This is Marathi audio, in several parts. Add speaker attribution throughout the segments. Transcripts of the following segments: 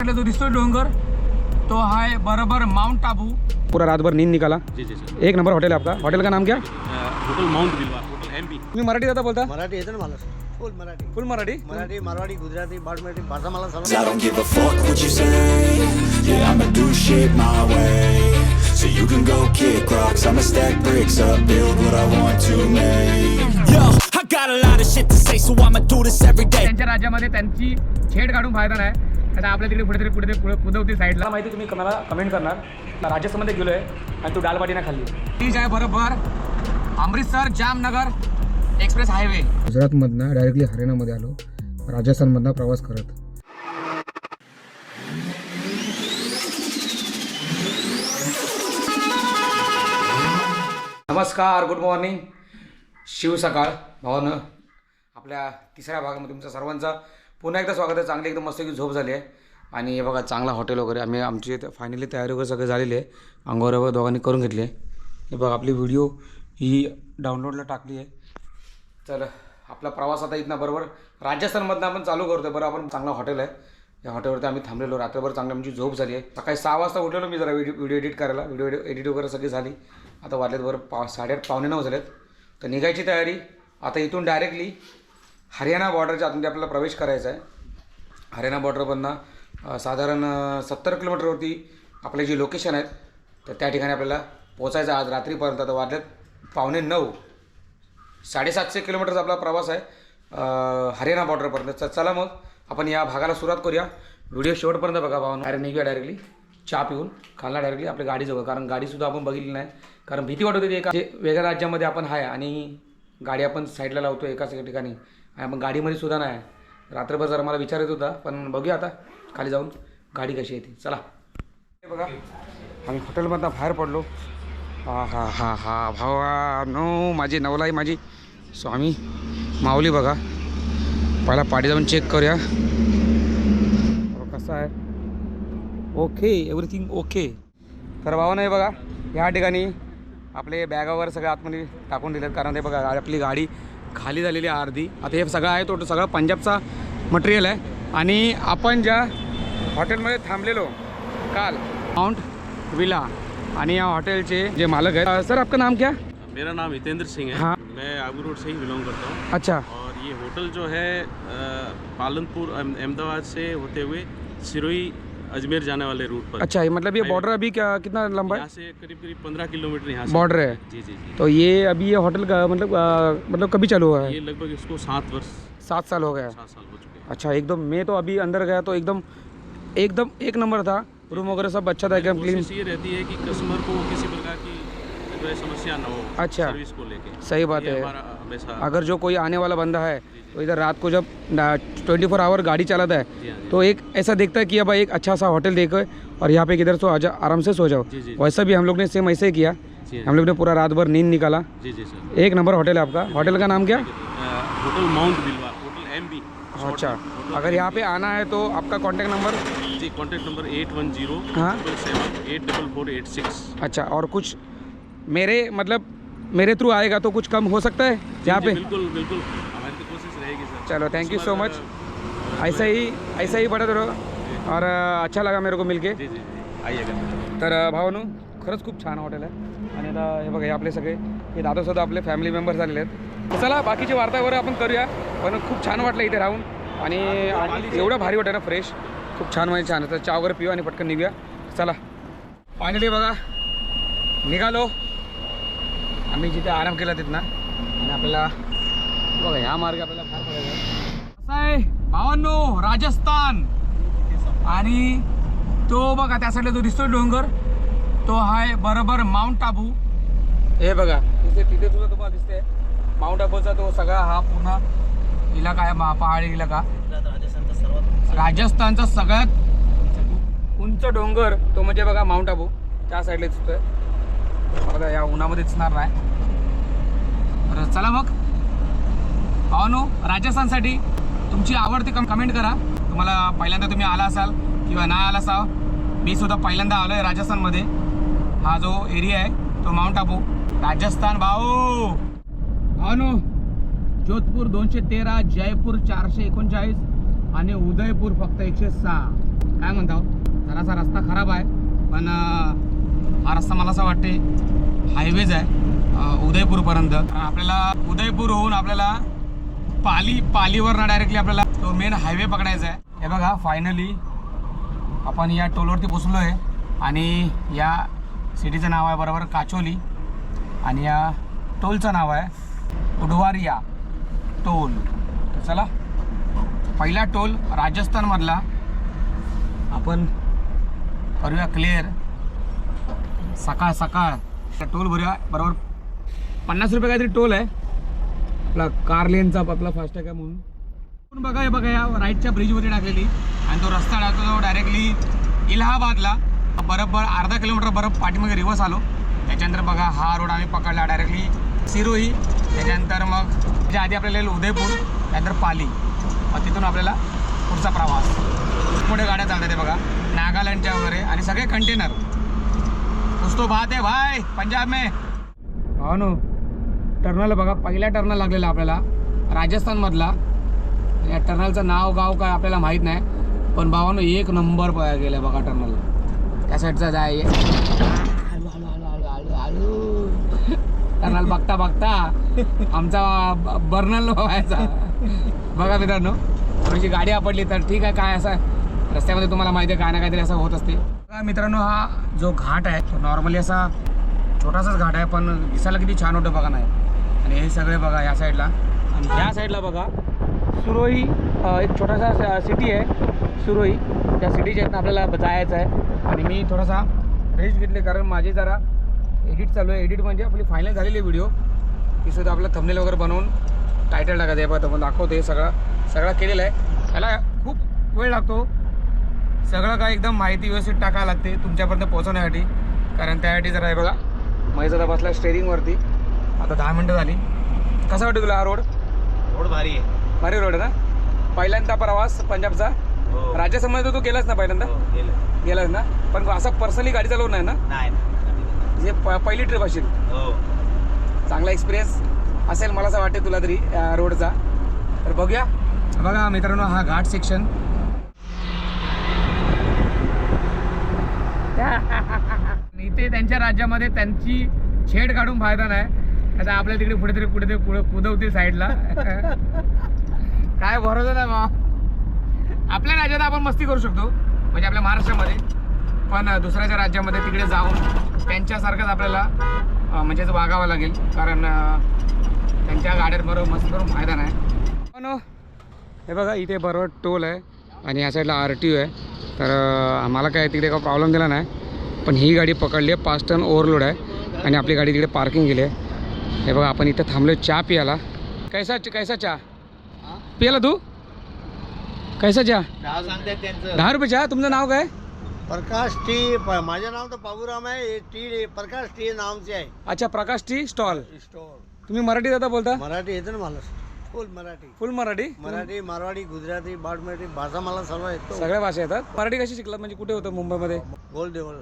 Speaker 1: आपल्याला जो दिसतोय डोंगर तो है बराबर माउंट आबू. पूरा रात भर नींद निकाला
Speaker 2: जी जी सर
Speaker 1: एक नंबर हॉटेल है आपका हॉटेल का नाम क्या?
Speaker 2: Hotel mount Bilva hotel M B
Speaker 1: तुम्ही मराठी जाता बोलता?
Speaker 3: मराठी येतं ना मला. फुल मराठी.
Speaker 1: फुल मराठी?
Speaker 3: मराठी मारवाडी गुजराती बाडमराठी भाषा मला
Speaker 4: I
Speaker 3: समज
Speaker 4: don't give a fuck what you say. Yeah, I'ma do shit my way. So you can go kick rocks. I'ma stack bricks up, build what I want to make. Yo, I got a lot of shit to say So I'ma do this every day.
Speaker 1: त्यांच्या राज्यामध्ये त्यांची छेड काढून फायदा नाही आता आपल्या तिकडे कुठेतरी कुठे पुढे पुदवती साईडला माहिती तुम्ही मला कमेंट करणार. राजस्थानमध्ये गेलो आहे आणि तू दालबाटी ना खाल्ली. तीच आहे बरोबर. अमृतसर जामनगर एक्सप्रेस हायवे गुजरातमधनं डायरेक्टली हरियाणामध्ये आलो. राजस्थानमधनं प्रवास करत. नमस्कार गुड मॉर्निंग शिव सकाळ भावानं. आपल्या तिसऱ्या भागामध्ये तुमचं सर्वांचा पुन्हा एकदा स्वागत आहे. चांगली एकदम मस्त की झोप झाली आहे. आणि हे बघा चांगला हॉटेल वगैरे. आम्ही आमची फायनली तयारी वगैरे सगळं झालेली आहे. अंगावर वगैरे दोघांनी करून घेतली आहे. हे बघा आपली व्हिडिओ ही डाउनलोडला टाकली आहे. तर आपला प्रवास आता इथनं बरोबर राजस्थानमधनं आपण चालू करतो बरं आपण चांगलं हॉटेल आहे. या हॉटेलवरती आम्ही थांबलेलो. रात्रभर चांगली आमची झोप झाली आहे. सकाळी सहा वाजता उठलेलो मी जरा व्हिडिओ व्हिडिओ एडिट करायला. व्हिडिओ एडिट वगैरे सगळी झाली. आता वाजलेत बरं पा साडेआठ पावणे नऊ झालेत. तर निघायची तयारी. आता इथून डायरेक्टली हरियाणा बॉर्डरच्या आतमध्ये आपल्याला प्रवेश करायचा आहे. हरियाणा बॉर्डरमधनं साधारण सत्तर किलोमीटरवरती आपले जे लोकेशन आहेत तर त्या ठिकाणी आपल्याला पोचायचं आज रात्रीपर्यंत आता वाजल्यात पावणे नऊ. साडेसातशे किलोमीटरचा आपला प्रवास आहे हरियाणा बॉर्डरपर्यंत तर चला मग आपण या भागाला सुरुवात करूया. व्हिडिओ शेवटपर्यंत बघा भावना. अरे निघूया डायरेक्टली चहा पिऊन खालना डायरेक्टली आपल्या गाडीजवळ. कारण गाडीसुद्धा आपण बघितली नाही. कारण भीती वाटत होती एका वेगळ्या राज्यामध्ये आपण आहे आणि गाडी आपण साईडला लावतो एकाच एका ठिकाणी. आहे मग गाडीमध्ये सुद्धा नाही. आहे. रात्रभर जरा मला विचार येत होता पण बघूया आता खाली जाऊन गाडी कशी येते चला. बघा आम्ही हॉटेलमधनं बाहेर पडलो. हा हा हा हा भावा नो माझी नवलाई माझी. स्वामी माऊली बघा. पहिला पाठी जाऊन चेक करूया. कसं आहे? ओके एव्हरीथिंग ओके तर भावा नाही बघा ह्या ठिकाणी आपले बॅगावर सगळ्या आतमध्ये टाकून दिलेत कारण ते बघा आपली गाडी खाली झालेली आहे अर्धी. आता हे सगळं आहे तो सगळं पंजाबचा मटेरियल आहे. आणि आपण ज्या हॉटेलमध्ये थांबलेलो काल माउंट विला आणि या हॉटेलचे जे मालक आहेत सर आपका नाम क्या?
Speaker 2: मेरा नाम हितेंद्र सिंह है।
Speaker 1: हाँ।
Speaker 2: मैं आगू रोड से ही बिलोंग करता हूँ।
Speaker 1: अच्छा।
Speaker 2: और ये होटल जो है पालनपुर अहम- अहमदाबाद से होते हुए सिरोही अजमेर जाने वाले रूट पर।
Speaker 1: अच्छा ये मतलब ये बॉर्डर अभी क्या कितना लंबा
Speaker 2: यहाँ
Speaker 1: है
Speaker 2: से करीब करीब पंद्रह किलोमीटर यहाँ
Speaker 1: बॉर्डर है?
Speaker 2: जी जी जी।
Speaker 1: तो ये अभी ये होटल का मतलब आ, मतलब कभी चालू हुआ है?
Speaker 2: ये लगभग इसको सात वर्ष
Speaker 1: सात साल हो गया
Speaker 2: सात साल हो चुके हैं।
Speaker 1: अच्छा एकदम मैं तो अभी अंदर गया तो एकदम एकदम एक नंबर था। रूम वगैरह सब अच्छा था एकदम क्लीन
Speaker 2: ये रहती है कि कस्टमर को किसी प्रकार की समस्या ना हो
Speaker 1: अच्छा।
Speaker 2: सर्विस को लेके।
Speaker 1: सही बात है। अगर जो कोई आने वाला बंदा है तो इधर रात को जब ट्वेंटी फोर आवर गाड़ी चलाता है
Speaker 2: हाँ
Speaker 1: तो एक ऐसा देखता है कि अब एक अच्छा सा होटल देखो और यहाँ पे किधर सो आजा आराम से सो जाओ। वैसा भी हम लोग ने सेम ऐसे ही किया।
Speaker 2: हाँ।
Speaker 1: हम लोग ने पूरा रात भर नींद निकाला।
Speaker 2: जी जी सर।
Speaker 1: एक नंबर होटल है आपका। होटल का नाम क्या?
Speaker 2: Hotel mount Bilva hotel M B
Speaker 1: अच्छा। अगर यहाँ पे आना है तो आपका कॉन्टैक्ट नंबर
Speaker 2: जी contact number eight one zero
Speaker 1: हाँ।
Speaker 2: Eight double four eight six
Speaker 1: अच्छा और कुछ मेरे मतलब मेरे थ्रू आएगा तो कुछ कम हो सकता है? यहाँ पे
Speaker 2: बिल्कुल बिल्कुल। हमारी कोशिश रहेगी सर।
Speaker 1: चलो थैंक यू सो मच ऐसा ही ऐसा ही बढ़त रहो। और अच्छा लगा मेरे को मिलके। तर भावानो खरंच खूप छान हॉटेल आहे आणि आता हे बघा हे आपले सगळे हे दादासुद्धा आपले फॅमिली मेंबर झालेले आहेत। चला बाकीची वार्ता वगैरे आपण करूया पण खूप छान वाटलं इथे राहून। आणि आणि एवढं भारी वाटतं ना फ्रेश खूप छान म्हणजे छान. तर चहा वगैरे पिऊ आणि पटकन निघूया. चला. फायनली बघा. निघालो. आम्ही जिथे आराम केला तिथं ना आणि आपल्याला बघा ह्या मार्गे आपल्याला फार कसं आहे. भावांनो राजस्थान. आणि तो बघा त्या साईडला जो दिसतोय डोंगर तो आहे बरोबर माउंट आबू. हे बघा तिथे तिथे सुद्धा तुम्हाला दिसते माउंट आबूचा तो सगळा हा पूर्ण इलाका आहे मा- पहाडी इलाका.
Speaker 3: राजस्थानचा
Speaker 1: सगळ्यात उंच डोंगर तो म्हणजे बघा माउंट आबू. त्या साईडला दिसतोय. बघा या उन्हामध्ये दिसणार नाही. तर चला मग. भावानो राजस्थानसाठी तुमची आवडती कम कमेंट करा. तुम्हाला पहिल्यांदा तुम्ही आला असाल किंवा नाही आला असाल मी सुद्धा पहिल्यांदा आलो आहे राजस्थानमध्ये. हा जो एरिया आहे तो माउंट आबू राजस्थान भाऊ! भावानो जोधपूर दोनशे तेरा जयपूर चारशे एकोणचाळीस आणि उदयपूर फक्त एकशे सहा. काय म्हणता हो? जरासा रस्ता खराब आहे पण हा रस्ता मला असं वाटते हायवेज आहे उदयपूरपर्यंत. आपल्याला उदयपूर होऊन आपल्याला पाली पालीवरनं डायरेक्टली आपल्याला तो मेन हायवे पकडायचा आहे. हे बघा फायनली आपण या टोलवरती पोचलो आहे आणि या सिटीचं नाव आहे बरोबर काचोली आणि या टोलचं नाव आहे उडवारिया टोल. तर चला पहिला टोल राजस्थानमधला. आपण करूया क्लिअर सकाळ सकाळ. टोल भरूया बरोबर? पन्नास रुपये काहीतरी टोल आहे. आपला कार लेनचा आपला फास्टॅग आहे म्हणून. पण बघा हे बघा या राईटच्या ब्रिजवरती टाकलेली. आणि तो रस्ता टाकतो तो डायरेक्टली इलाहाबादला. बरोबर अर्धा किलोमीटर बरोबर पाठीमागे रिवर्स आलो. त्याच्यानंतर बघा हा रोड आम्ही पकडला डायरेक्टली सिरोही. त्याच्यानंतर मग त्याच्या आधी आपल्याला येईल उदयपूर त्यानंतर पाली. मग तिथून आपल्याला पुढचा प्रवास. पुढे गाड्या चालतात ते बघा. नागालँडच्या वगैरे आणि सगळे कंटेनर कुछ तो बात है भाई पंजाब में। हो नो टर्नल बघा पहिल्या टर्नल लागलेला आपल्याला राजस्थानमधला. या टर्नलचं नाव गाव काय आपल्याला माहीत नाही पण भावानं एक नंबर गेला गेलं बघा टर्नल त्या साईडचा जाय टर्नल बघता बघता आमचा ब- बर्नल व्हायचा. बघा मित्रांनो थोडीशी गाडी आपडली तर ठीक आहे काय असं रस्त्यामध्ये तुम्हाला माहिती आहे काय ना काहीतरी असं होत असते. बघा मित्रांनो हा जो घाट आहे तो नॉर्मली असा छोटासाच घाट आहे पण दिसायला किती छान होतं बघा नाही. आणि हे सगळे बघा या साईडला आणि ह्या साईडला बघा सुरोई एक छोटासा सिटी आहे सुरोई त्या सिटीच्या इथनं आपल्याला जायचं आहे. आणि मी थोडासा रेस्ट घेतले कारण माझी जरा एडिट चालू आहे. एडिट म्हणजे आपली फायनल झालेली व्हिडिओ ती सुद्धा आपलं थंबनेल वगैरे बनवून टायटल टाकायचं आहे. बघा आपण दाखवतो. हे सगळं सगळं केलेलं आहे. त्याला खूप वेळ लागतो. सगळं काय एकदम माहिती व्यवस्थित टाकावं लागते तुमच्यापर्यंत पोहोचवण्यासाठी. कारण त्यासाठी जरा हे बघा आता बसला स्टेरिंगवरती आता दहा मिनटं झाली. कसा वाटतो तुला हा रोड
Speaker 3: रोड भारी आहे.
Speaker 1: भारी रोड आहे ना? पहिल्यांदा प्रवास पंजाबचा.
Speaker 3: हो.
Speaker 1: राज्यासंबंध तू केलास ना पहिल्यांदा?
Speaker 3: हो, गेलं.
Speaker 1: गेलास ना? पण असं पर्सनली गाडी चालवून नाही ना? म्हणजे पहिली ट्रिप असेल
Speaker 3: हो.
Speaker 1: चांगला एक्सपिरियन्स असेल मला असं वाटते तुला तरी रोडचा तर बघूया. बघा मित्रांनो हा घाट सेक्शन इथे त्यांच्या राज्यामध्ये त्यांची छेड काढून फायदा नाही. आता आपल्या तिकडे कुठेतरी कुठेतरी कुड कुदवतील साईडला. काय भरोसा नाही बा आपल्या राज्यात आपण मस्ती करू शकतो. म्हणजे आपल्या महाराष्ट्रामध्ये. पण दुसऱ्याच्या राज्यामध्ये तिकडे जाऊन त्यांच्यासारखंच आपल्याला म्हणजेच वागावं लागेल. कारण त्यांच्या गाड्यांबरोबर मस्ती करून फायदा नाही. पण हे बघा इथे बरोबर टोल आहे. आणि या साईडला आर टी ओ आहे. तर आम्हाला काय तिकडे काही प्रॉब्लेम दिला नाही. पण ही गाडी पकडली आहे पाच टन ओव्हरलोड आहे. आणि आपली गाडी तिकडे पार्किंग केली आहे. हे बघा आपण इथं थांबलो चहा पियाला कैसा कैसा चहा? पियाला तू? कैसा चहा? दहा रुपये चहा? तुमचं नाव काय?
Speaker 3: प्रकाश टी माझं नाव तर बाबूराम आहे टी प्रकाश टी नावचे आहे.
Speaker 1: अच्छा प्रकाश टी स्टॉल.
Speaker 3: स्टोर
Speaker 1: तुम्ही मराठीत आता बोलता?
Speaker 3: मराठी येतं ना मला. फुल मराठी.
Speaker 1: फुल मराठी?
Speaker 3: मराठी मारवाडी गुजराती बाडमेटी भाषा मला सर्व येतो
Speaker 1: सगळ्या भाषा येतात. मराठी कशी शिकलात? म्हणजे कुठे होतं मुंबईमध्ये?
Speaker 3: गोल देवळ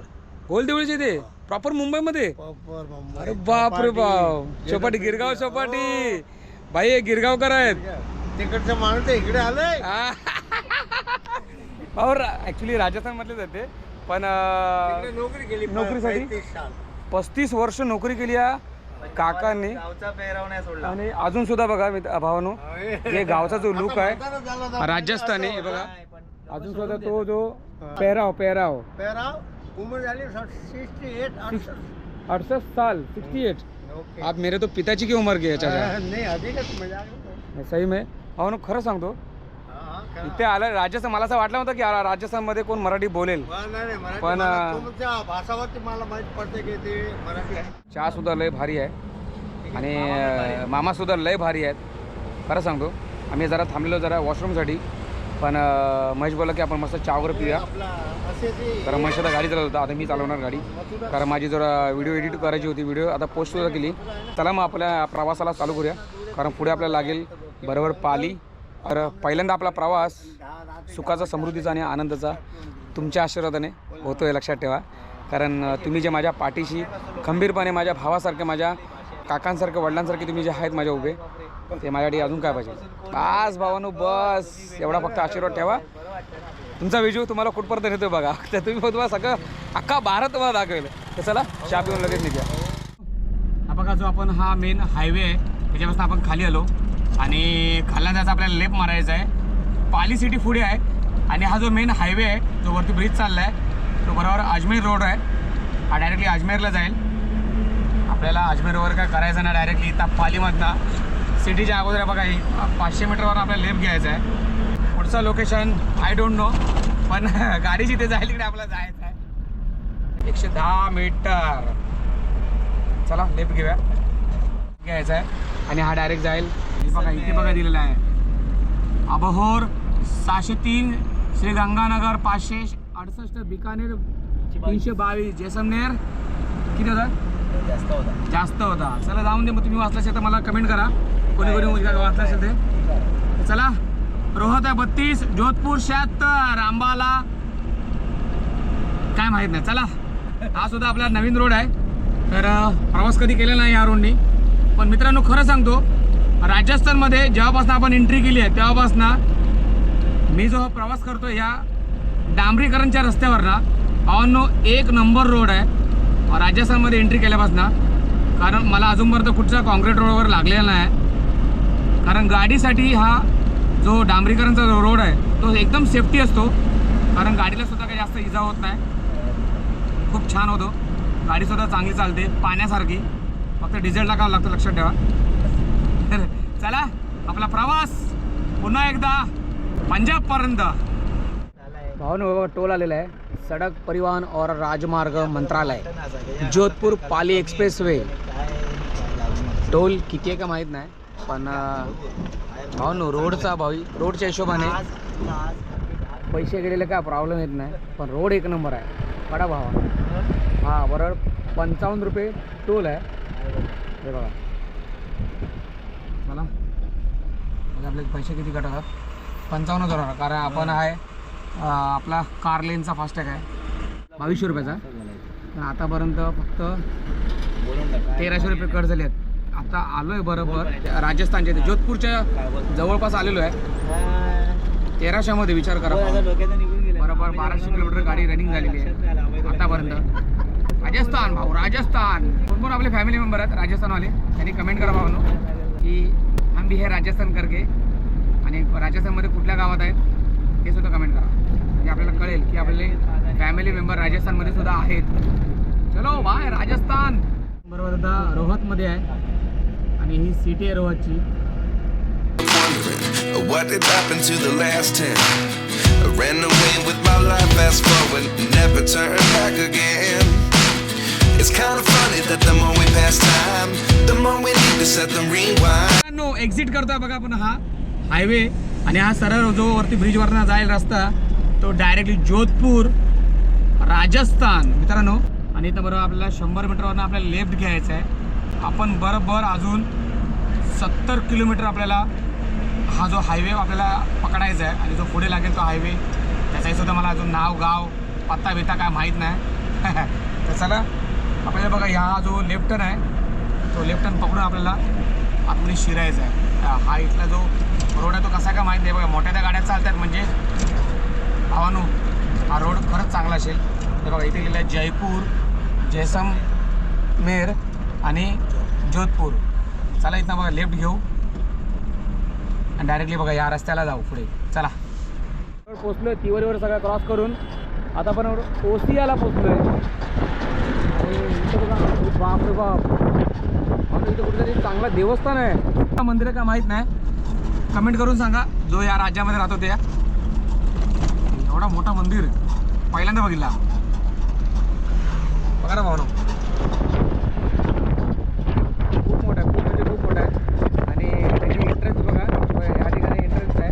Speaker 1: गोलदेवळीचे ते प्रॉपर मुंबईमध्ये?
Speaker 3: प्रॉपर मुंबई.
Speaker 1: अरे बाप रे बाप. चौपाटी गिरगाव चौपाटी. भाई हे गिरगावकर आहेत.
Speaker 3: तिकडचं माणूस इकडे आलंय
Speaker 1: और ऍक्च्युली राजस्थान मधलेच आहेत ते. पण
Speaker 3: तिकडे नोकरी केली.
Speaker 1: नोकरीसाठी? पस्तीस वर्ष नोकरी केली या. काकांनी
Speaker 3: गावचा पेहराव नाही सोडला.
Speaker 1: आणि अजून सुद्धा बघा मित्र- भावानो जे गावचा जो लुक आहे राजस्थानी हे बघा. अजून सुद्धा तो जो पेहराव पेहराव.
Speaker 3: पेहराव उम्र झाली सिक्स्टी एट
Speaker 1: अड़सठ साल सिक्सटी एट
Speaker 3: ओके.
Speaker 1: आप मेरे तो पिताजी की उम्र के चाचा।
Speaker 3: नाही अधिकच मजा आली.
Speaker 1: सही में भावानो खरं सांगतो
Speaker 3: हा, हा.
Speaker 1: इथे आलं राजस्थान मला असं वाटलं होतं की आ- राजस्थानमध्ये कोण मराठी बोलेल.
Speaker 3: पण
Speaker 1: अं,
Speaker 3: तुमच्या भाषावरती मला माहीत पडते की ते मराठी आहे.
Speaker 1: चहा सुद्धा लय भारी आहे. आणि अं, मामा सुद्धा लय भारी आहेत. खरं सांगतो आम्ही जरा थांबलेलो जरा वॉशरूमसाठी पण अं, महेश बोलला की आपण मस्त चहा वगैरे पिऊया.
Speaker 3: आपला असे ते
Speaker 1: कारण महेश आता गाडी चालवत होता आता मी चालवणार गाडी. कारण माझी जरा व्हिडिओ एडिट करायची होती व्हिडिओ आता पोस्ट सुद्धा केली. चला मग आपल्या प्रवासाला चालू करूया. कारण पुढे आपल्याला लागेल बरोबर पाली. तर पहिल्यांदा आपला प्रवास सुखाचा समृद्धीचा आणि आनंदाचा तुमच्या आशीर्वादाने होतो आहे लक्षात ठेवा. कारण तुम्ही जे माझ्या पाठीशी खंबीरपणे माझ्या भावासारखे माझ्या काकांसारखे वडिलांसारखे तुम्ही जे आहेत माझ्या उभे ते माझ्यासाठी अजून काय पाहिजे? बस भावानो बस. एवढा फक्त आशीर्वाद ठेवा. तुमचा विजू तुम्हाला कुठपर्यंत नेतो बघा. तर तुम्ही तुम्हाला सगळं अख्खा भारत तुम्हाला दाखवेल. तर चला चहा पिऊन लगेच निघ्या. हा बघा जो आपण हा मेन हायवे आहे त्याच्यापासून आपण खाली आलो. आणि खालना जायचं आपल्याला लेप मारायचा आहे. पाली सिटी पुढे आहे. आणि हा जो मेन हायवे आहे जो वरती ब्रिज चालला आहे तो बरोबर अजमेर रोड आहे. हा डायरेक्टली अजमेरला जाईल. आपल्याला अजमेरवर काय करायचं ना डायरेक्टली इथं पालीमधनं. सिटीच्या अगोदर बघा पाचशे मीटरवर आपल्याला लेप घ्यायचा आहे. पुढचं लोकेशन आय डोंट नो पण गाडी जिथे जाईल तिकडे आपल्याला जायचं आहे. एकशे दहा मीटर चला लेप घेऊया. घ्यायचा आहे. आणि हा डायरेक्ट जाईल. हे बघा इथे बघा दिलेला आहे. अबहोर सहाशे तीन श्री गंगानगर पाचशे अडसष्ट बिकानेर तीनशे बावीस जेसमनेर किती होता? जास्त होता. चला जाऊन दे मग तुम्ही वाचला असेल तर मला कमेंट करा. कोणी कोणी वाचला असेल ते. चला रोहत आहे बत्तीस जोधपूर शहात्तर अंबाला काय माहीत नाही. चला हा सुद्धा आपला नवीन रोड आहे. तर प्रवास कधी केलेला नाही या रोडनी पण मित्रांनो खरं सांगतो राजस्थानमध्ये जेव्हापासून आपण एंट्री केली आहे तेव्हापासून मी जो प्रवास करतो ह्या डांबरीकरणच्या रस्त्यावरनं ना एक नंबर रोड आहे. राजस्थानमध्ये एंट्री केल्यापासून कारण मला अजूनपर्यंत कुठचा कॉन्क्रीट रोडवर लागलेला नाही कारण गाडीसाठी हा जो डांबरीकरणचा जो रोड आहे तो एकदम सेफ्टी असतो. कारण गाडीला सुद्धा काही जास्त इजा होत नाही. खूप छान होतो. गाडीसुद्धा चांगली चालते पाण्यासारखी. फक्त डिझेल टाकावं लागतं लक्षात ठेवा. चला आपला प्रवास पुन्हा एकदा पंजाबपर्यंत. भावनो टोल आलेला आहे. सडक परिवहन और राजमार्ग मंत्रालय Jodhpur Pali expressway toll किती आहे का माहीत नाही पण भावनो रोडचा भावी रोडच्या हिशोबाने पैसे गेलेले काय प्रॉब्लेम येत नाही पण रोड एक नंबर आहे. कडा भावा. हा बरोबर. पंचावन्न रुपये टोल आहे. हे बघा. मला म्हणजे आपले पैसे किती कटतात पंचावन्न हजार कारण आपण आहे आपला कार लेनचा फास्टॅग आहे. बावीसशे रुपयाचा. पण आतापर्यंत फक्त तेराशे रुपये कट झाले आहेत. आता आलो आहे बरोबर राजस्थानच्या इथे जोधपूरच्या जवळपास आलेलो आहे. तेराशेमध्ये विचार करा बरोबर बाराशे किलोमीटर गाडी रनिंग झालेली आहे. आतापर्यंत. राजस्थान भाऊ राजस्थान. कोण कोण आपले फॅमिली मेंबर आहेत राजस्थानवाले. त्यांनी कमेंट करा भाऊनो की है राजस्थान करके आणि राजस्थानमध्ये कुठल्या गावात आहेत ते सुद्धा कमेंट करा म्हणजे आपल्याला कळेल की आपले फॅमिली मेंबर राजस्थानमध्ये सुद्धा आहेत चलो बाय राजस्थान बरोबर आता रोहतमध्ये आहे आणि ही सिटी आहे रोहतची
Speaker 5: what did happen to the last ten. I ran away with my life, fast forward, never turn back again. It's kind of funny that the more we pass time, the more we need to set them rewind.
Speaker 1: मित्रांनो एक्झिट करतोय बघा आपण हा हायवे आणि हा सरळ जो वरती ब्रिजवरनं जाईल रस्ता. तो डायरेक्टली जोधपूर राजस्थान. मित्रांनो आणि इथं बरोबर आपल्याला शंभर मीटरवरनं आपल्याला लेफ्ट घ्यायचं आहे. आपण बरोबर अजून सत्तर किलोमीटर आपल्याला हा जो हायवे आपल्याला पकडायचा आहे आणि जो पुढे लागेल तो हायवे त्याचाही सुद्धा मला अजून नाव गाव पत्ता बित्ता काय माहीत नाही. तर चला आपल्याला बघा हा जो लेफ्ट टर्न आहे तो लेफ्ट टर्न पकडून आपल्याला आतमध्ये शिरायचा आहे. हा इथला जो रोड आहे तो कसा का माहीत नाही. बघा मोठ्या त्या गाड्या चालतात म्हणजे भावानू हा रोड खरंच चांगला असेल. तर बघा इथे लिहिलं आहे जयपूर जैसलमेर आणि जोधपूर. चला इथं बघा लेफ्ट घेऊ. आणि डायरेक्टली बघा या रस्त्याला जाऊ पुढे. चला. पोचलो तिवरीवर सगळं क्रॉस करून. आता आपण ओसियाला पोचलो आहे इथं बाप रे बाप आता इथं कुठेतरी चांगला देवस्थान आहे मंदिर आहे का माहीत नाही कमेंट करून सांगा जो या राज्यामध्ये राहतो त्या एवढा मोठा मंदिर पहिल्यांदा बघितला बघा ना भावनो खूप मोठा आहे खूप म्हणजे खूप मोठा आहे आणि त्याची एंट्रन्स बघा या ठिकाणी एंट्रन्स आहे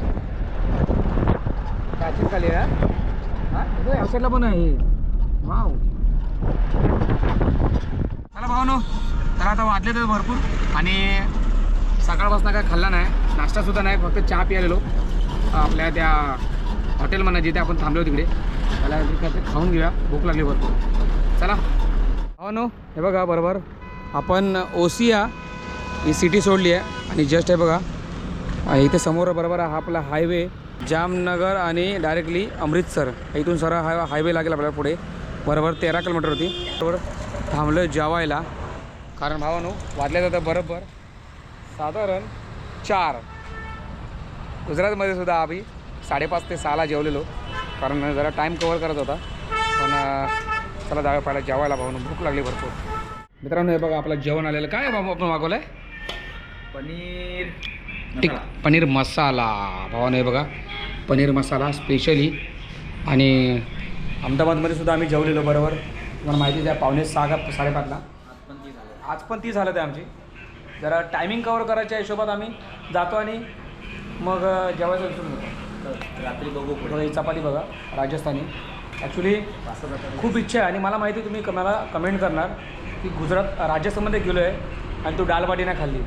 Speaker 1: प्राचीन काली आहे हा या साईडला पण आहे वाव चला भावनो तर तर भरपूर. आणि सकाळपासून काय खाल्ला नाही. नाश्तासुद्धा नाही फक्त चहा प्यायलेलो आपल्या त्या हॉटेल जिथे आपण थांबलो तिकडे. त्याला काहीतरी खाऊन घेऊया. भूक लागली भरपूर. चला. हो नो हे बघा बरोबर. आपण ओसिया ही सिटी सोडली आहे. आणि जस्ट आहे बघा. इथे समोर बरोबर हा आपला हायवे जामनगर आणि डायरेक्टली अमृतसर. इथून सर हा हायवे लागेल आपल्याला पुढे. बरोबर तेरा किलोमीटर होती. बरोबर थांबलो जेवायला. कारण भावानो वाजल्या जातं बरोबर. साधारण चार. गुजरातमध्ये सुद्धा आम्ही साडेपाच ते सहाला जेवलेलो. कारण जरा टाईम कवर करत होता. पण चला जागा पहिला जेवायला भाऊन भूक लागली भरपूर. मित्रांनो हे बघा आपलं जेवण आलेलं. काय बाबा आपण मागवलं आहे
Speaker 6: पनीर
Speaker 1: टिक पनीर मसाला. भावानं हे बघा. पनीर मसाला स्पेशली आणि अहमदाबादमध्ये सुद्धा आम्ही जेवलेलो बरोबर. तुम्हाला माहितीच आहे पावणे सहा का साडेपाचला. आज पण ती झालं ते आमची. जरा टायमिंग कवर करायच्या हिशोबात आम्ही जातो आणि मग जेवायचं विसरून येतो
Speaker 6: रात्री बघू
Speaker 1: कुठं चपाती बघा राजस्थानी. ॲक्च्युली खूप इच्छा आहे आणि मला माहिती आहे तुम्ही क- मला कमेंट करणार की गुजरात राजस्थानमध्ये गेलो आहे आणि तू डालबाटी नाही खाल्ली.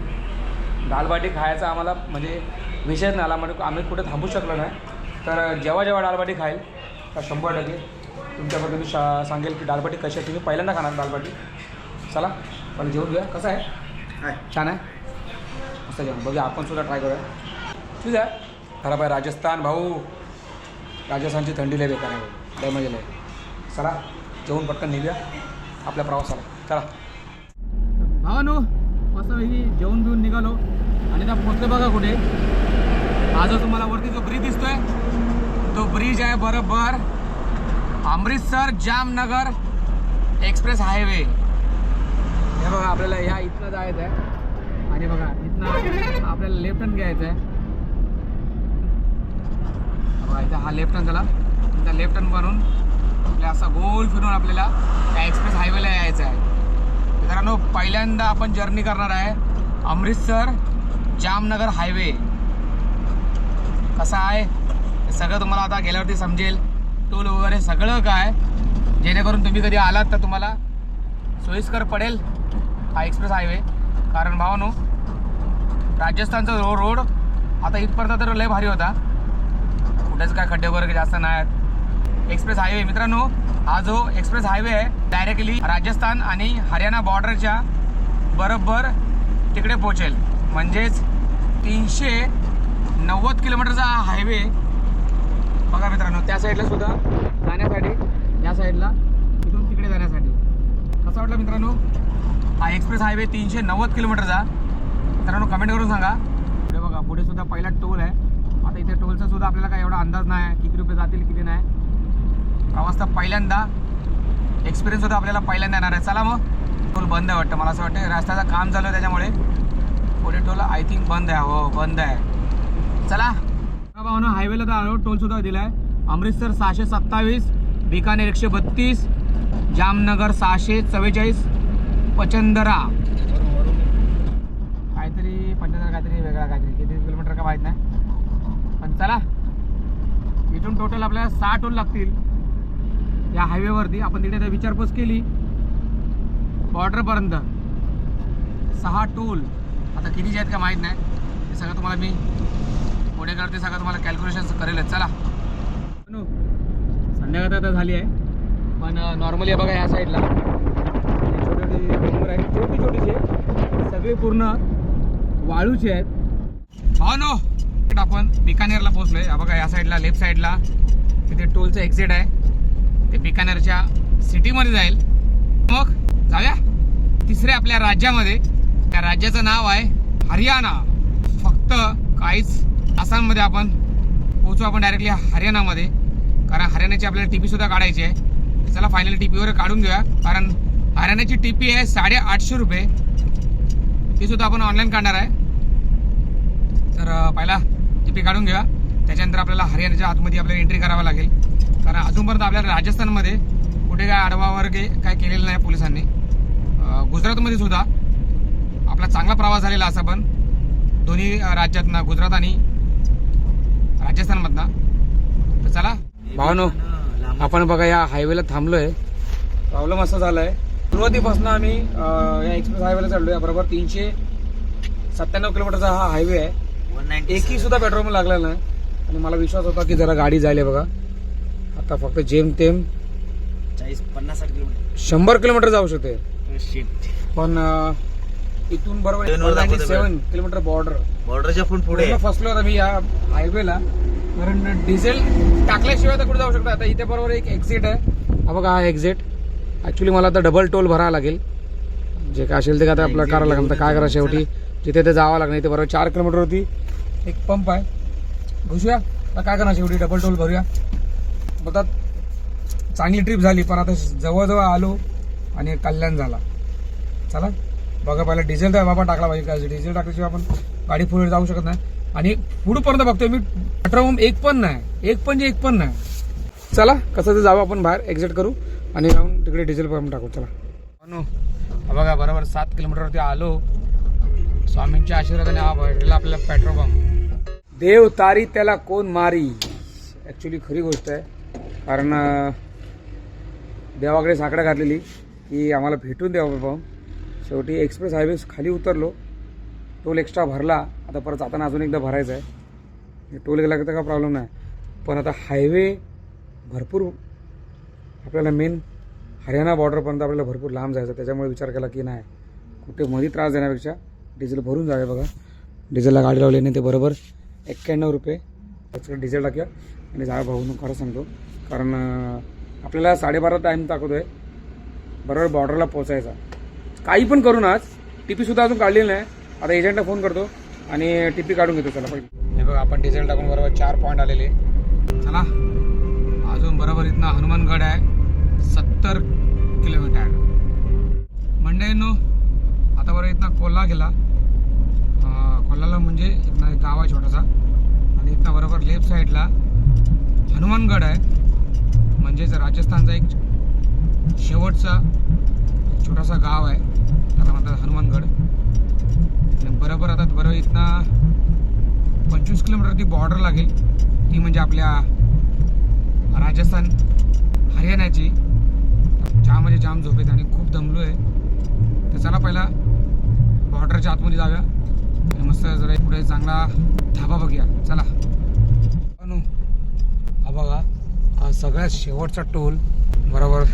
Speaker 1: डालबाटी खायचा आम्हाला म्हणजे विषयच नाही आला म्हणजे आम्ही कुठे थांबू शकलो नाही. तर जेव्हा जेव्हा डालबाटी खाईल तर शंभर टक्के तुमच्याबद्दल मी शा सांगेल की डालबाटी कशी आहे. तुम्ही पहिल्यांदा खाणार डालबाटी चला. पण जेवून घ्या कसं आहे? छान आहे? मस्त जेवण. बघूया आपण सुद्धा ट्राय करूया. ठीक आहे खराब आहे राजस्थान भाऊ. राजस्थानची थंडी लय बेकार आहे. लय मजा लय. चला जेवून पटकन निघूया. आपल्या प्रवासाला. चला. भावानो मस्त जेवण बिवून निघालो. आणि त्या पोचले बघा कुठे. हा जो तुम्हाला वरती जो ब्रिज दिसतोय तो ब्रिज आहे बरोबर अमृतसर जामनगर एक्सप्रेस हायवे हे बघा आपल्याला ह्या इथनं जायचं आहे आणि बघा इथनं आपल्याला लेफ्ट टर्न घ्यायचं आहे बघा इथं हा लेफ्ट टर्न झाला इथं लेफ्ट टर्न बनून आपल्या असा गोल फिरून आपल्याला त्या एक्सप्रेस हायवेला यायचं आहे मित्रांनो पहिल्यांदा आपण जर्नी करणार आहे अमृतसर जामनगर हायवे कसा आहे? हे सगळं तुम्हाला आता गेल्यावरती समजेल. टोल वगैरे सगळं काय? जेणेकरून तुम्ही कधी आलात तर तुम्हाला सोयीस्कर पडेल. हा एक्सप्रेस हायवे कारण भावानो राजस्थानचा रो रोड आता इथपर्यंत तर लय भारी होता. कुठेच काय खड्डे वगैरे जास्त नाही आहेत एक्सप्रेस हायवे मित्रांनो हा जो एक्सप्रेस हायवे आहे डायरेक्टली राजस्थान आणि हरियाणा बॉर्डरच्या बरोबर तिकडे पोचेल म्हणजेच तीनशे नव्वद किलोमीटरचा हा हायवे बघा मित्रांनो त्या साईडला सुद्धा जाण्यासाठी या साईडला इथून तिकडे जाण्यासाठी. कसं वाटलं मित्रांनो? हा एक्सप्रेस हायवे तीनशे नव्वद किलोमीटरचा मित्रांनो कमेंट करून सांगा. पुढे बघा पुढे सुद्धा पहिला टोल आहे. आता इथे टोलचा सुद्धा आपल्याला काही एवढा अंदाज नाही आहे. किती रुपये जातील किती नाही. प्रवास तर पहिल्यांदा एक्सपिरियन्स सुद्धा आपल्याला पहिल्यांदा येणार आहे. चला मग. टोल बंद आहे वाटतं मला असं वाटतं. रस्त्याचं काम चालू आहे त्याच्यामुळे. पुढे टोल आय थिंक बंद आहे. हो बंद आहे. चला. बाबा हायवेला तर आलो. टोलसुद्धा दिला आहे अमृतसर सहाशे सत्तावीस बिकानेर एकशे बत्तीस जामनगर सहाशे चव्वेचाळीस पचंदरा. काहीतरी पंचंदरा काहीतरी वेगळा काहीतरी. किती किलोमीटर का माहीत नाही. पण चला. इथून टोटल आपल्याला सहा टोल लागतील. या हायवेवरती आपण तिथे विचारपूस केली. बॉर्डरपर्यंत सहा टोल आता कितीचे आहेत का माहीत नाही. ते सगळं तुम्हाला मी पुढे करते. सगळं तुम्हाला कॅल्क्युलेशन करेलच. चला. संध्याकाळ आता झाली आहे. पण नॉर्मली बघा या साईडला छोटे छोटे डोंगर आहेत छोटी छोटीचे सगळे पूर्ण वाळूचे आहेत. हो नो. आपण बिकानेरला पोहोचलोय. बघा या साईडला लेफ्ट साईडला. तिथे टोलचं एक्झिट आहे. ते बिकानेरच्या सिटीमध्ये जाईल. मग जाऊया. तिसऱ्या आपल्या राज्यामध्ये. त्या राज्याचं नाव आहे हरियाणा. फक्त काहीच आसाममध्ये आपण पोहोचू आपण डायरेक्टली हरियाणामध्ये. कारण हरियाणाची आपल्याला टी सुद्धा काढायची आहे. चला फायनली टी पीवर काढून घेऊया. कारण हरियाणाची टी पी आहे साडे आठशे रुपये. ती सुद्धा आपण ऑनलाईन काढणार आहे. तर पहिला टी पी काढून घेऊया. त्याच्यानंतर आपल्याला हरियाणाच्या आतमध्ये आपल्याला एंट्री करावं लागेल. कारण अजूनपर्यंत आपल्याला राजस्थानमध्ये कुठे काय आडवा वगैरे काय केलेलं नाही पोलिसांनी. गुजरातमध्ये सुद्धा आपला चांगला प्रवास झालेला असा पण दोन्ही राज्यातनं गुजरात आणि राजस्थानमधनं. तर चला. भावनो आपण बघा या हायवेला थांबलोय. प्रॉब्लेम असा झालाय सुरुवातीपासून आम्ही या एक्सप्रेस हायवेला चढलोय बरोबर तीनशे सत्त्याण्णव किलोमीटरचा हा हायवे आहे. एकही सुद्धा पेट्रोल लागला नाही. आणि मला विश्वास होता की जरा गाडी जायला बघा. आता फक्त जेमतेम
Speaker 6: चाळीस पन्नास किलोमीटर.
Speaker 1: शंभर किलोमीटर जाऊ शकते. पण इथून बरोबर सेवन किलोमीटर बॉर्डर
Speaker 6: बॉर्डरच्या पण पुढे.
Speaker 1: फसलो होता मी या हायवेला कारण डिझेल टाकल्याशिवाय तर कुठे जाऊ शकता. आता इथे बरोबर एक एक्झिट आहे. हा बघा हा एक्झिट ॲक्च्युली मला आता डबल टोल भरावा लागेल. जे काय असेल ते काय आता आपल्याला करावं लागेल. तर काय करा शेवटी? जिथे ते जावं लागणार इथे बरोबर चार किलोमीटरवरती एक पंप आहे. घुसूया आता काय करणार शेवटी? डबल टोल भरूया. बोलतात चांगली ट्रिप झाली पण आता जवळजवळ आलो आणि कल्याण झाला. चला बघा पहिला डिझेल तर बाबा टाकला पाहिजे. काय डिझेल टाकल्याशिवाय आपण गाडी पुढे जाऊ शकत नाही. आणि पुढपर्यंत बघतोय मी पेट्रोल पंप एक पण नाही. एक पण जे एक पण नाही. चला कसं ते जाऊ आपण बाहेर. एक्झिट करू. आणि जाऊन तिकडे डिझेल पंप टाकू चला. अनु हा बघा बरोबर सात किलोमीटरवरती आलो. स्वामींच्या आशीर्वादाने हा भेटलेला आपल्याला पेट्रोल पंप देव तारी त्याला कोण मारी? ॲक्च्युली खरी गोष्ट आहे. कारण देवाकडे साकडं घातलेली की आम्हाला भेटून द्यावं पंप शेवटी एक्सप्रेस हायवे खाली उतरलो. टोल एक्स्ट्रा भरला. आता परत जाताना अजून एकदा भरायचा आहे. टोल गेला तर काय प्रॉब्लेम नाही. पण आता हायवे भरपूर आपल्याला मेन हरियाणा बॉर्डरपर्यंत आपल्याला भरपूर लांब जायचं त्याच्यामुळे विचार केला की नाही कुठे मध्ये त्रास देण्यापेक्षा डिझेल भरून जावे बघा. डिझेलला गाडी लावली नाही ते बरोबर एक्क्याण्णव रुपये त्याचं डिझेल टाकूया. आणि जागा भाऊ खरं सांगतो. कारण आपल्याला साडेबारा टाईम दाखवतो आहे. बरोबर बॉर्डरला पोचायचा काही पण करून आज टीपीसुद्धा अजून काढलेली नाही. आता एजंटला फोन करतो आणि टी पी काढून घेतो. चला पहिले. हे बघा आपण डिझेल टाकून बरोबर चार पॉईंट आलेले. चला. बरोबर इथनं हनुमानगड आहे सत्तर किलोमीटर मंडे नो आता बरं इथनं कोल्हा गेला। कोल्हाला म्हणजे इथनं एक गाव आहे छोटासा. आणि इथनं बरोबर लेफ्ट साईडला हनुमानगड आहे. म्हणजेच राजस्थानचा एक शेवटचा छोटासा गाव आहे. त्याला म्हणतात हनुमानगड आणि बरोबर आता बरोबर इथनं पंचवीस किलोमीटरची बॉर्डर लागेल. ती म्हणजे आपल्या राजस्थान हरियाणाची. जाम म्हणजे जाम झोपेत आणि खूप दमलो आहे तर चला पहिला बॉर्डरच्या आतमध्ये जाऊया. आणि मस्त जरा पुढे चांगला धाबा बघूया. चला. हा बघा हा सगळ्यात शेवटचा टोल. बरोबर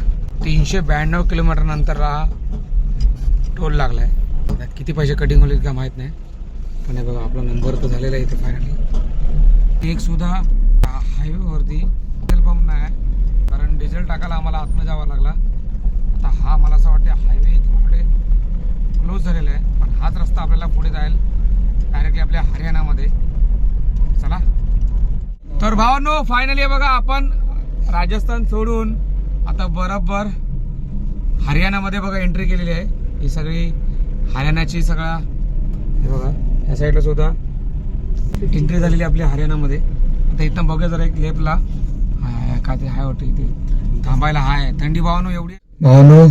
Speaker 1: तीनशे ब्याण्णव किलोमीटर नंतर हा टोल लागला आहे त्यात किती पैसे कटिंग होईल का माहीत नाही. पण हे बघा आपला नंबर तर झालेला आहे इथे फायनली एक सुद्धा हायवेवरती पंप नाही आहे. कारण डिझेल टाकायला आम्हाला आतमध्ये जावं लागला. आता हा मला असं वाटते हायवे इथून पुढे क्लोज झालेला आहे. पण हाच रस्ता आपल्याला पुढे जाईल डायरेक्टली आपल्या हरियाणामध्ये. चला. तर भावांनो फायनली बघा आपण राजस्थान सोडून आता बरोबर हरियाणामध्ये बघा एंट्री केलेली आहे. ही सगळी हरियाणाची सगळा हे बघा या साईडला सुद्धा एंट्री झालेली आहे आपल्या हरियाणामध्ये. आता इथं बघा जरा एक लेपला हाय, हॉटेल ते. थांबायला हाय. थंडी भावानो एवढी. भावानो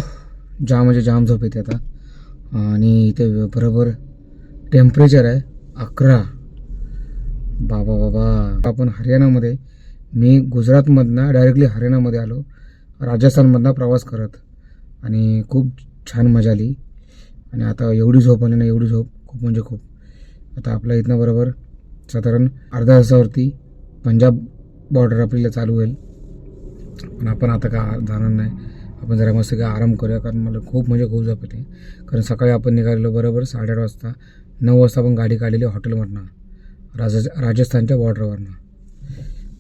Speaker 1: जाम म्हणजे जाम झोप येते आता. आणि इथे बरोबर टेम्परेचर आहे अकरा. बाबा बाबा. आपण हरियाणामध्ये मी गुजरातमधनं डायरेक्टली हरियाणामध्ये आलो. राजस्थानमधनं प्रवास करत. आणि खूप छान मजा आली. आणि आता एवढी झोप आली ना एवढी झोप खूप म्हणजे खूप. आता आपल्या इथनं बरोबर साधारण अर्ध्या तासावरती पंजाब बॉर्डर आपल्याला चालू होईल. पण आपण आता का जाणार नाही. आपण जरा मस्त काय आराम करूया कारण मला खूप म्हणजे खूप झोप येते. कारण सकाळी आपण निघालेलो बरोबर साडेआठ वाजता. नऊ वाजता आपण गाडी काढलेली हॉटेलमधनं राज राजस्थानच्या बॉर्डरवरनं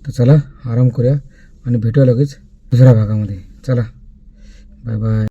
Speaker 1: तर चला आराम करूया आणि भेटूया लगेच दुसऱ्या भागामध्ये. चला बाय बाय